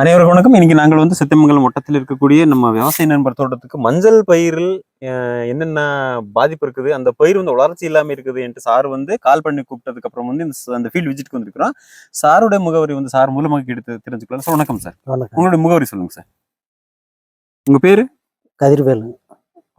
அனைவருக்கும் வணக்கம். இன்னைக்கு நாங்கள் வந்து சித்தமங்கலம் வட்டத்தில் இருக்கக்கூடிய நம்ம விவசாய நண்பர் தோட்டத்துக்கு மஞ்சள் பயிரில் என்னென்ன பாதிப்பு இருக்குது அந்த பயிர் வந்து வளர்ச்சி இல்லாம இருக்குது என்று சார் வந்து கால் பண்ணி கூப்பிட்டதுக்கு அப்புறம் வந்து அந்த ஃபீல்ட் விசிட்க்கு வந்திருக்கிறோம். சாருடைய முகவரி வந்து சார் மூலமாக எடுத்து தெரிஞ்சுக்கலாம் சார் வணக்கம் சார். உங்களுடைய முகவரி சொல்லுங்க சார். உங்க பேரு? கதிர்வேலு.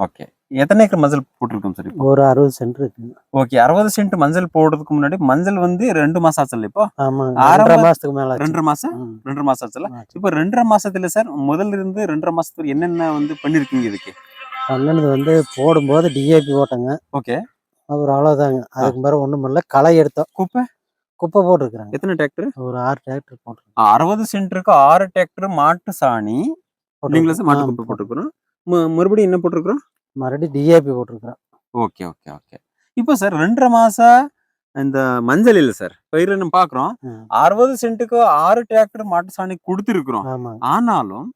ஓகே. எத்தனை ஏக்கர் மஞ்சள் போட்டிருக்கோம் சார் இப்போ? ஒரு அறுபது சென்ட் இருக்கு. ஓகே அறுபது சென்ட் மஞ்சள் போடுறதுக்கு முன்னாடி மஞ்சள் வந்து ரெண்டு மாசம் ஆச்சு இப்போ? ரெண்டரை மாசத்துக்கு மேல. ரெண்டரை மாசம்? ம், ரெண்டரை மாசம் ஆச்சுல ஆச்சு. இப்போ ரெண்டரை மாசத்துல சார் முதல்ல இருந்து ரெண்டரை மாசத்துல என்னென்ன வந்து பண்ணிருக்கீங்க இதுக்கு? பண்ணது வந்து போடும்போது டிஏபி போட்டோங்க. ஓகே அப்புறம் அவ்வளவுதாங்க. அதுக்கு பிறகு ஒண்ணும் பண்ணல. களை எடுத்தோம். குப்பை? குப்பை போட்டிருக்கிறாங்க. எத்தனை டிராக்டர் ஒரு ஆறு டிராக்டர் போட்டிருக்கோம். அறுபது சென்டருக்கு ஆறு டிராக்டர் மாட்டு சாணி. மாட்டு குப்பை போட்டிருக்கிறோம். மறுபடியும் என்ன போட்டிருக்கிறோம்? மறுபடியும் டிஏபி போட்டிருக்கிறோம் ஓகே ஓகே ஓகே. இப்போ சார் ரெண்டரை மாசம் இந்த மஞ்சள் இல்லை சார். பயிர் நம்ம பாக்குறோம். அறுபது சென்ட்டுக்கு ஆறு டிராக்டர் மாட்டு சாணி கொடுத்துருக்குறோம். ஆனாலும்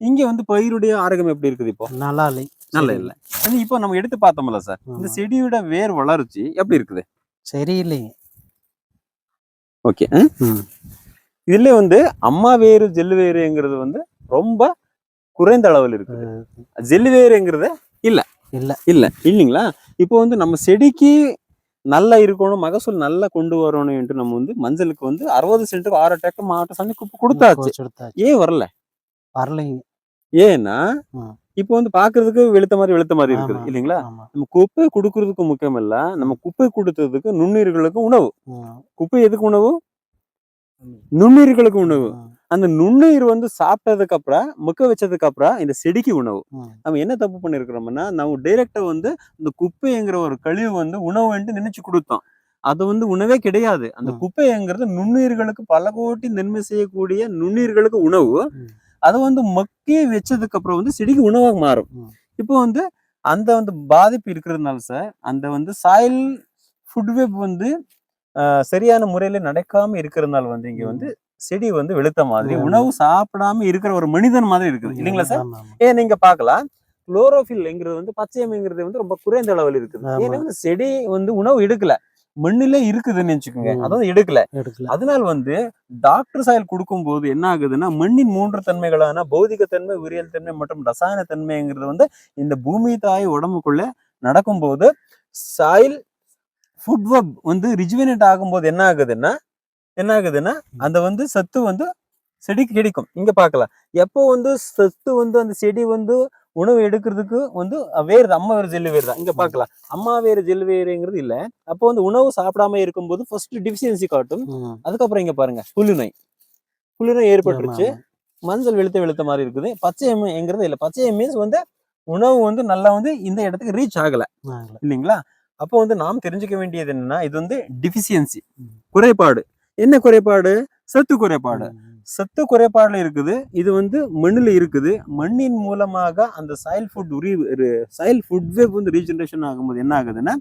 இங்க வந்து பயிருடைய ஆரோக்கியம் எப்படி இருக்குது இப்போ? நல்லா இல்லை. நல்ல. இல்ல. இப்போ நம்ம எடுத்து பார்த்தோம்ல சார். இந்த. செடியோட வேர் வளர்ச்சி எப்படி இருக்குது? சரியில்லைங்க. ஓகே. இதுல வந்து அம்மா வேறு ஜெல்லு வேறுங்கிறது வந்து ரொம்ப குறைந்த அளவில் இருக்குது. ஜெல்லு வேறுங்கிறது இல்ல. இல்ல. இல்ல. இல்லைங்களா? இப்போ வந்து நம்ம செடிக்கு நல்லா இருக்கணும் மகசூல் நல்லா கொண்டு வரணும் என்று நம்ம வந்து மஞ்சளுக்கு வந்து அறுபது சென்ட்டுக்கு ஆறு டேக்கர் மாவட்ட சந்தை குப்பை கொடுத்தாச்சு. ஏன் வரல? வரலைங்க. ஏன்னா. இப்போ வந்து பாக்குறதுக்கு வெளுத்த மாதிரி வெளுத்த மாதிரி இருக்குது. இல்லைங்களா? நம்ம குப்பை கொடுக்கறதுக்கு முக்கியம் இல்ல நம்ம குப்பை கொடுத்ததுக்கு நுண்ணுயிர்களுக்கு உணவு. குப்பை எதுக்கு உணவு? நுண்ணுயிர்களுக்கு உணவு. அந்த நுண்ணுயிர் வந்து சாப்பிட்டதுக்கு அப்புறம் முக்க வச்சதுக்கு அப்புறம் இந்த செடிக்கு உணவு. நம்ம என்ன தப்பு பண்ணிருக்கிறோம்னா நம்ம டைரக்டா வந்து இந்த குப்பைங்கிற ஒரு கழிவு வந்து உணவுன்ட்டு நினைச்சு கொடுத்தோம் அது வந்து உணவே கிடையாது அந்த. குப்பைங்கிறது நுண்ணுயிர்களுக்கு பல கோட்டி நன்மை செய்யக்கூடிய நுண்ணுயிர்களுக்கு உணவு. அது வந்து மக்கி வச்சதுக்கு அப்புறம் வந்து செடிக்கு உணவாக மாறும். இப்போ வந்து அந்த வந்து பாதிப்பு இருக்கிறதுனால சார் அந்த வந்து சாயில் ஃபுட் வெப் வந்து சரியான முறையில நடக்காம இருக்கிறதுனால வந்து இங்க. வந்து செடி வந்து வெளுத்த மாதிரி. உணவு சாப்பிடாம இருக்கிற ஒரு மனிதன் மாதிரி இருக்குது இல்லைங்களா சார். ஏன் நீங்க பார்க்கலாம் குளோரோஃபில்ங்கிறது வந்து பச்சையம்ங்கிறது வந்து ரொம்ப குறைந்த அளவில் இருக்குது. ஏன்னா வந்து செடி வந்து உணவு எடுக்கல மண்ணிலே இருக்குதுன்னு வச்சுக்கோங்க. அதாவது எடுக்கல அதனால வந்து டாக்டர் சாயல் கொடுக்கும்போது என்ன ஆகுதுன்னா மண்ணின் மூன்று தன்மைகளான பௌதிக தன்மை உரியல் தன்மை மற்றும் ரசாயன தன்மைங்கிறது வந்து இந்த பூமி தாய் உடம்புக்குள்ள நடக்கும்போது சாயில் ஃபுட் வெப் வந்து ரிஜுவினேட் ஆகும்போது என்ன ஆகுதுன்னா என்ன ஆகுதுன்னா அந்த வந்து சத்து வந்து செடிக்கு கிடைக்கும். இங்க பார்க்கலாம் எப்போ வந்து சத்து வந்து அந்த செடி வந்து உணவு எடுக்கிறதுக்கு வந்து வேறு அம்மா வேறு ஜெல்லு வேறு தான். இங்க பார்க்கலாம் அம்மா வேறு ஜெல்லு வேறுங்கிறது இல்ல. அப்போ வந்து உணவு சாப்பிடாம இருக்கும்போது ஃபர்ஸ்ட் டிஃபிஷியன்சி காட்டும். அதுக்கப்புறம் இங்க பாருங்க புல்லுநோய் புல்லுநோய் ஏற்பட்டுருச்சு. மஞ்சள் வெளுத்த வெளுத்த மாதிரி இருக்குது. பச்சை எம்ங்கிறது இல்லை. பச்சை மீன்ஸ் வந்து உணவு வந்து நல்லா வந்து இந்த இடத்துக்கு ரீச் ஆகல. இல்லைங்களா? அப்போ வந்து நாம் தெரிஞ்சுக்க வேண்டியது என்னன்னா இது வந்து டிஃபிஷியன்சி. குறைபாடு. என்ன குறைபாடு? சத்து குறைபாடு. சத்து குறைபாடுல இருக்குது. இது வந்து மண்ணுல இருக்குது. மண்ணின் மூலமாக அந்த சாயில் ஃபுட் உரி சாயில் ஃபுட் வேவ் வந்து ரீஜெனரேஷன் ஆகும்போது என்ன ஆகுதுன்னா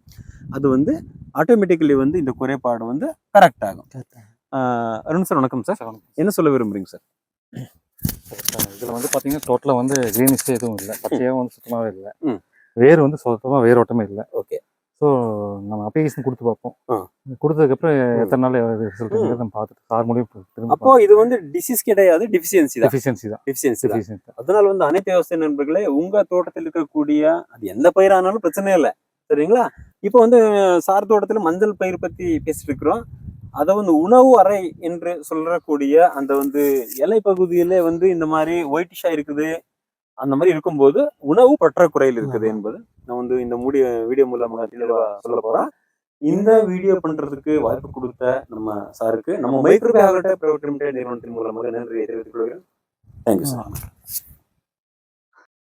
அது வந்து ஆட்டோமேட்டிக்கலி வந்து இந்த குறைபாடு வந்து கரெக்ட் ஆகும். அருண் சார் வணக்கம் சார். என்ன சொல்ல விரும்புறீங்க சார்? இதில் வந்து பார்த்தீங்கன்னா டோட்டலாக வந்து கிரீனிஷ் எதுவும் இல்லை. பச்சையாகவும் வந்து சுத்தமாகவே இல்லை. வேர் வந்து சுத்தமாக வேரோட்டமே இல்லை. ஓகே. ஸோ நம்ம அப்ளிகேஷன் கொடுத்து பார்ப்போம். கொடுத்ததுக்கப்புறம். எத்தனை நாள் ரிசல்ட். நம்ம பார்த்துட்டு சார் மூலியம் அப்போ இது வந்து டிசீஸ் கிடையாது டிஃபிஷியன்சி தான். டெஃபிஷியன்சி தான். டிஃபிஷியன்சி டெஃபிஷியன்சி தான். அதனால வந்து அனைத்து விவசாய நண்பர்களே உங்க தோட்டத்தில் இருக்கக்கூடிய அது எந்த பயிரானாலும் பிரச்சனை இல்லை. சரிங்களா? இப்போ வந்து சார் தோட்டத்துல மஞ்சள் பயிர் பத்தி பேசிட்டு இருக்கிறோம். அதை வந்து உணவு அறை என்று சொல்லக்கூடிய அந்த வந்து இலை பகுதியில வந்து இந்த மாதிரி ஒயிட்டிஷா இருக்குது. அந்த மாதிரி இருக்கும்போது உணவு பற்றாக்குறையில் இருக்குது. என்பது நான் வந்து இந்த மூடிய வீடியோ மூலமாக தெளிவாக சொல்ல போகிறேன் இந்த வீடியோ பண்றதுக்கு வாய்ப்பு கொடுத்த நம்ம சாருக்கு நம்ம மைக்ரோபே பிரைவேட் லிமிடெட் நிறுவனத்தின் மூலமாக நன்றி தெரிவித்துக் கொள்கிறேன். Thank you sir